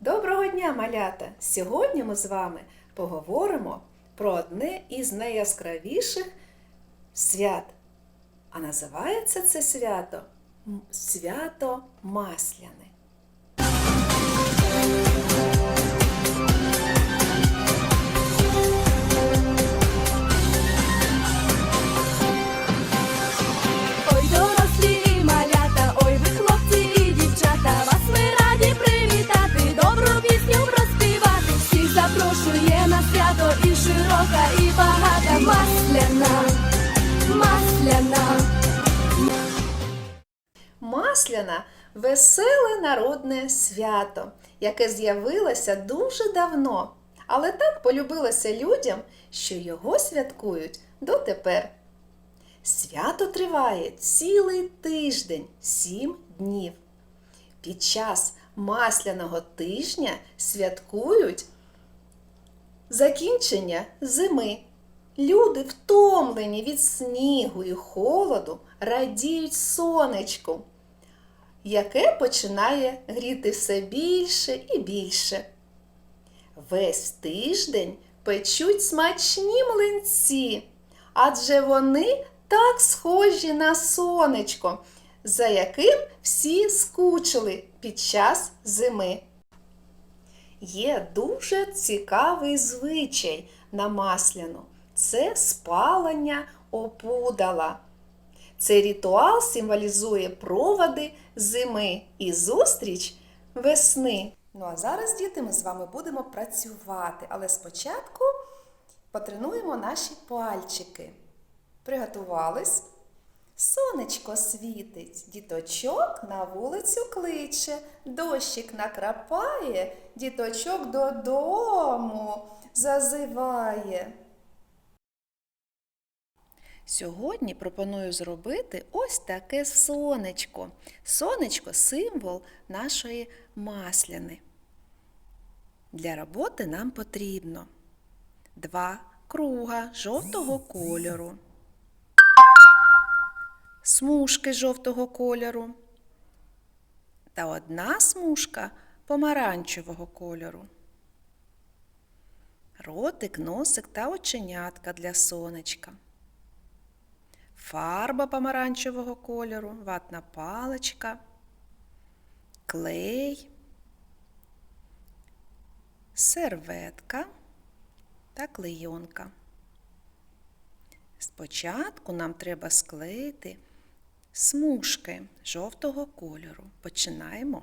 Доброго дня, малята! Сьогодні ми з вами поговоримо про одне із найяскравіших свят. А називається це свято свято Масляне. Масляна веселе народне свято, яке з'явилося дуже давно, але так полюбилося людям, що його святкують дотепер. Свято триває цілий тиждень, сім днів. Під час масляного тижня святкують закінчення зими. Люди, втомлені від снігу і холоду, радіють сонечку, яке починає гріти все більше і більше. Весь тиждень печуть смачні млинці, адже вони так схожі на сонечко, за яким всі скучили під час зими. Є дуже цікавий звичай на масляну це спалення опудала. Цей ритуал символізує проводи зими і зустріч весни. Ну а зараз, діти, ми з вами будемо працювати, але спочатку потренуємо наші пальчики. Приготувались? Сонечко світить, діточок на вулицю кличе, дощик накрапає, діточок додому зазиває. Сьогодні пропоную зробити ось таке сонечко. Сонечко символ нашої масляни. Для роботи нам потрібно два круга жовтого кольору, смужки жовтого кольору та одна смужка помаранчевого кольору. Ротик, носик та оченятка для сонечка фарба помаранчевого кольору, ватна паличка, клей, серветка та клейонка. Спочатку нам треба склеїти смужки жовтого кольору. Починаємо.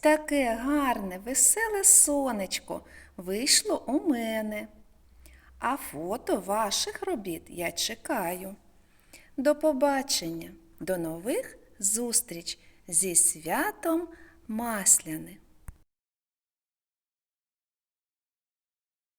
Таке гарне, веселе сонечко вийшло у мене. А фото ваших робіт я чекаю. До побачення, до нових зустріч зі святом Масляне.